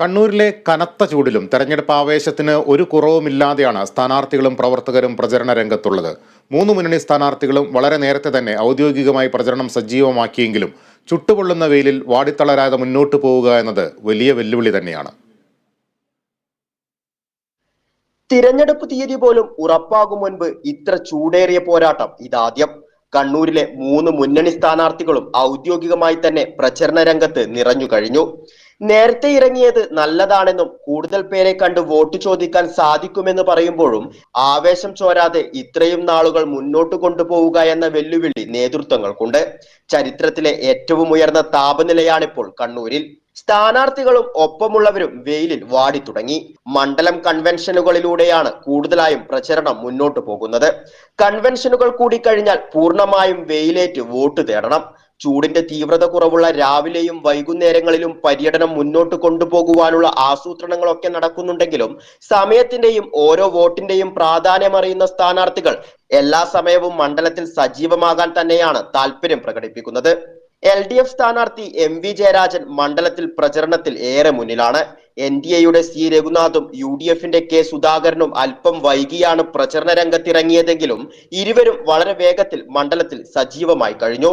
കണ്ണൂരിലെ കനത്ത ചൂടിലും തെരഞ്ഞെടുപ്പ് ആവേശത്തിന് ഒരു കുറവുമില്ലാതെയാണ് സ്ഥാനാർത്ഥികളും പ്രവർത്തകരും പ്രചരണ രംഗത്തുള്ളത്. മൂന്ന് മുന്നണി സ്ഥാനാർത്ഥികളും വളരെ നേരത്തെ തന്നെ ഔദ്യോഗികമായി പ്രചരണം സജീവമാക്കിയെങ്കിലും ചുട്ടുപൊള്ളുന്ന വെയിലിൽ വാടിത്തളരാതെ മുന്നോട്ടു പോവുക എന്നത് വലിയ വെല്ലുവിളി തന്നെയാണ്. തിരഞ്ഞെടുപ്പ് തീയതി പോലും ഉറപ്പാകും മുൻപ് ഇത്ര ചൂടേറിയ പോരാട്ടം ഇതാദ്യം. കണ്ണൂരിലെ മൂന്ന് മുന്നണി സ്ഥാനാർത്ഥികളും ഔദ്യോഗികമായി തന്നെ പ്രചരണ രംഗത്ത് നിറഞ്ഞു കഴിഞ്ഞു. നേരത്തെ ഇറങ്ങിയത് നല്ലതാണെന്നും കൂടുതൽ പേരെ കണ്ട് വോട്ട് ചോദിക്കാൻ സാധിക്കുമെന്ന് പറയുമ്പോഴും ആവേശം ചോരാതെ ഇത്രയും നാളുകൾ മുന്നോട്ട് കൊണ്ടുപോവുക എന്ന വെല്ലുവിളി നേതൃത്വങ്ങൾക്കുണ്ട്. ചരിത്രത്തിലെ ഏറ്റവും ഉയർന്ന താപനിലയാണിപ്പോൾ കണ്ണൂരിൽ. സ്ഥാനാർത്ഥികളും ഒപ്പമുള്ളവരും വെയിലിൽ വാടി തുടങ്ങി മണ്ഡലം കൺവെൻഷനുകളിലൂടെയാണ് കൂടുതലായും പ്രചരണം മുന്നോട്ട് പോകുന്നത്. കൺവെൻഷനുകൾ കൂടി കഴിഞ്ഞാൽ പൂർണമായും വെയിലേറ്റ് വോട്ട് തേടണം. ചൂടിന്റെ തീവ്രത കുറവുള്ള രാവിലെയും വൈകുന്നേരങ്ങളിലും പര്യടനം മുന്നോട്ട് കൊണ്ടുപോകുവാനുള്ള ആസൂത്രണങ്ങളൊക്കെ നടക്കുന്നുണ്ടെങ്കിലും സമയത്തിന്റെയും ഓരോ വോട്ടിന്റെയും പ്രാധാന്യമറിയുന്ന സ്ഥാനാർത്ഥികൾ എല്ലാ സമയവും മണ്ഡലത്തിൽ സജീവമാകാൻ തന്നെയാണ് താല്പര്യം പ്രകടിപ്പിക്കുന്നത്. എൽ ഡി എഫ് സ്ഥാനാർത്ഥി എം വി ജയരാജൻ മണ്ഡലത്തിൽ പ്രചരണത്തിൽ ഏറെ മുന്നിലാണ്. എൻ ഡി എയുടെ സി രഘുനാഥും യു ഡി എഫിന്റെ കെ സുധാകരനും അല്പം വൈകിയാണ് പ്രചരണ രംഗത്തിറങ്ങിയതെങ്കിലും ഇരുവരും വളരെ വേഗത്തിൽ മണ്ഡലത്തിൽ സജീവമായി കഴിഞ്ഞു.